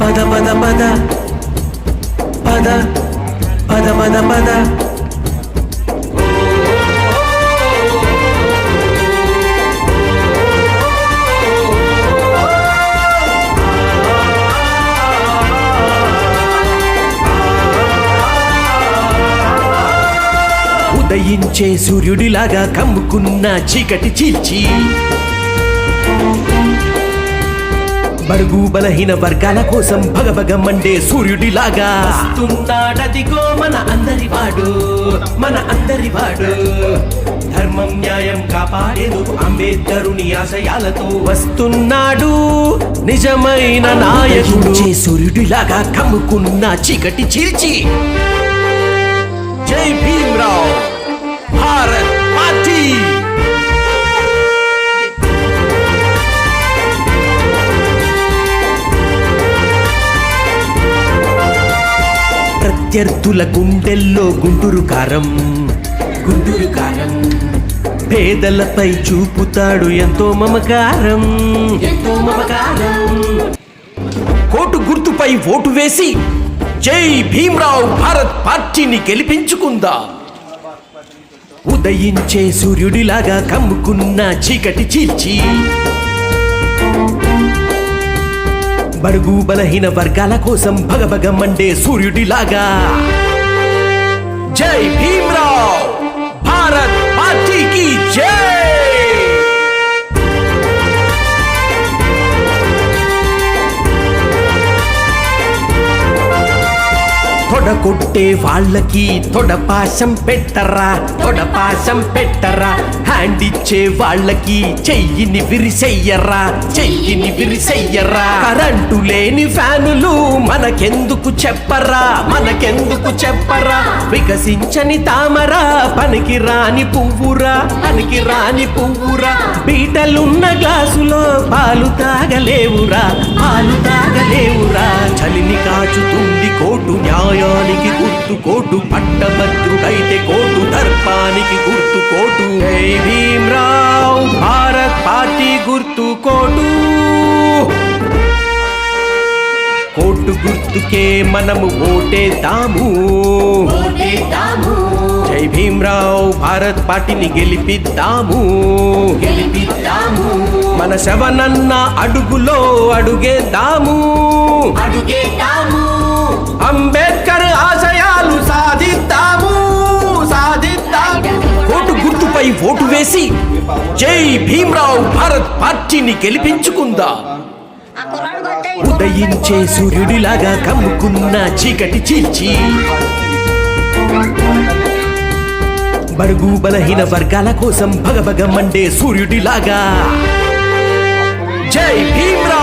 పద పద పద. పద పద పద పద. ఉదయించే సూర్యుడిలాగా కమ్ముకున్న చీకటి చీల్చి బడుగు బలహీన వర్గాల కోసం భగభగ మండే సూర్యుడిలాగా. వస్తున్నాడదిగో మన అందరి వాడు మన అందరి వాడు. ధర్మం న్యాయం కాపాడేదు అంబేద్కరుని ఆశయాలతో. వస్తున్నాడు నిజమైన నాయకుడు. సూర్యుడిలాగా కమ్ముకున్న చీకటి చీల్చి. జై ప్రత్యర్థుల గుండెల్లో గుంటూరు కారం. గుంటూరు కారం. పేదలపై చూపుతాడు ఎంతో మమకారం. ఎంతో మమకారం. కోటు గుర్తుపై ఓటు వేసి జై భీమ్రావ్ భారత్ పార్టీని గెలిపించుకుందా. ఉదయించే సూర్యుడిలాగా కమ్ముకున్న చీకటి చీల్చి బడుగు బలహీన వర్గాల కోసం భగభగ మండే సూర్యుడిలాగా. జై భీమ్రావ్! భారత్ పార్టీకి జై! తొడ కొట్టే వాళ్ళకి తొడపాశం పెట్టరా తొడపాశం పెట్టరా. హ్యాండ్ ఇచ్చే వాళ్ళకి చెయ్యిని విరిసెయ్యరా చెయ్యిని విరిసెయ్యరా. కరెంటు లేని ఫ్యానులు మనకెందుకు చెప్పరా మనకెందుకు చెప్పరా. వికసించని తామరా పనికి రాని పువ్వురా పనికి రాని పువ్వురా. బీటలున్న గ్లాసులో పాలు తాగలేవురా పాలు పట్టభద్రుడైతే కోటు దర్పానికి గుర్తు కోటు. జై భీమ్రావ్ భారత్ పార్టీ గుర్తు కోటు. కోటు గుర్తుకే మనము ఓటేద్దాము జై భీమ్రావ్ భారత్ పార్టీని గెలిపిద్దాము. గెలిపిద్దాము. మన శవనన్న అడుగులో అడుగేద్దాము అడుగేద్దాము అంబేద్కర్ ఓటు వేసి జై భీమ్రావ్ భారత్ పార్టీని గెలిపించుకుందా? ఉదయించే సూర్యుడిలాగా కమ్ముకున్న చీకటి చీల్చి బరుగు బలహీన వర్గాల కోసం భగభగ మండే సూర్యుడిలాగా జై భీమ్రావ్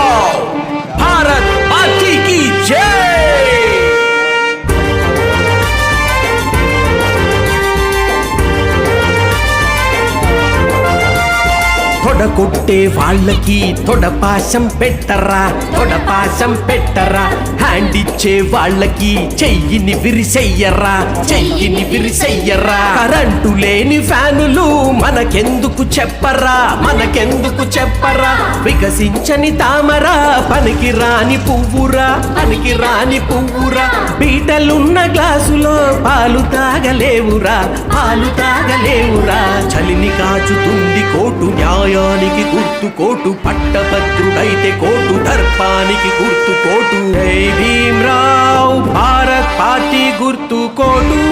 కొట్టే వాళ్ళకి తొడపాశం పెట్టరా తొడపాశం పెట్టరా. హ్యాండ్ ఇచ్చే వాళ్ళకి చెయ్యిని విరిసెయ్యరా చెయ్యిని విరిసెయ్యరా. కరెంటు లేని ఫ్యానులు మనకెందుకు చెప్పరా మనకెందుకు చెప్పరా. వికసించని తామరా పనికి రాని పువ్వురా పనికి రాని పువ్వురా బీటలున్న గ్లాసులో పాలు తాగలేవురా పాలు తాగలేవురా. చలిని కాచుతుంది కోటు న్యాయానికి గుర్తు కోటు పట్టభద్రుడైతే కోటు దర్పానికి గుర్తు కోటు. భీమ్రావు భారత్ పార్టీ గుర్తు కోటు.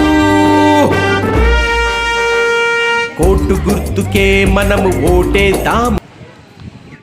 కోటు గుర్తుకే మనము ఓటేద్దాము